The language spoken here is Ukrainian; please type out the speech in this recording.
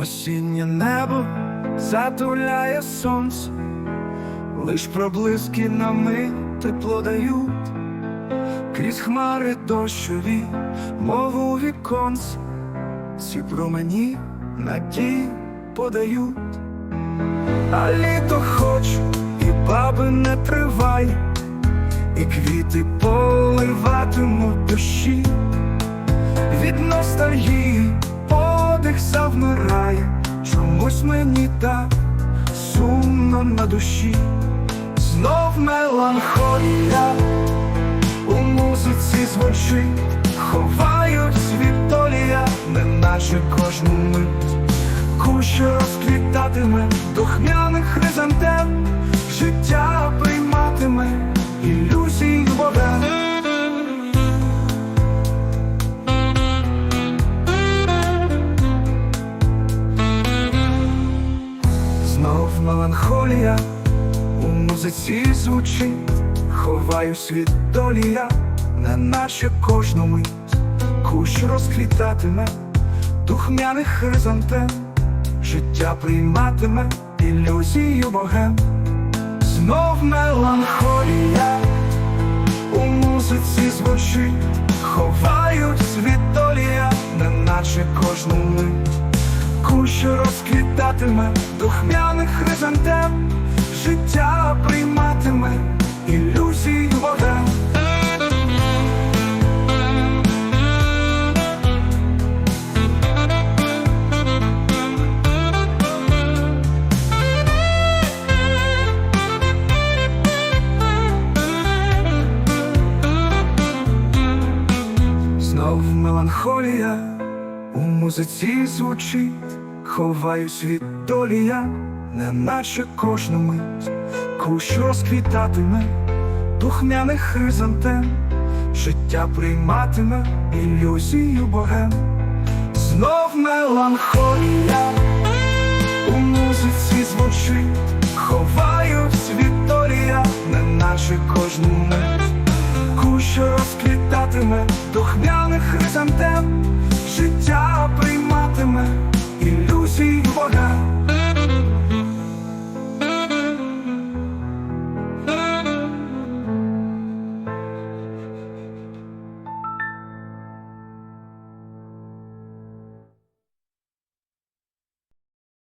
Осіннє небо затуляє сонце, лиш проблиски на мить тепло дають, крізь хмари дощові, мову віконце, ці промені надії подають, а літо хочу, і баби не триває, і квіти поливатимуть дощі. Від ностальгії чомусь мені так сумно на душі, знов меланхолія у музиці звучить, ховають світолія, неначе кожну мить, кущ розквітатиме духмяних хризантем, життя Знов меланхолія. У музиці звучить, ховаю світ долі я, неначе кожну мить, кущ розквітатиме, духмяних хризантем, життя прийматиме. Ілюзію богем, знов меланхолія. У музиці звучить, ховають світ долі я, неначе кожну мить. Кущ розквітатиме духмяних хризантем, життя прийматиме ілюзій вогем. Знов меланхолія у музиці звучить, ховаю світ долі я, неначе кожну мить, кущ розквітатиме, духмяних хризантем, життя прийматиме ілюзію богем, знов меланхолія. У музиці звучить, ховаю світ долі я, неначе кожну мить. Кущ розквітатиме духмяних хризантем,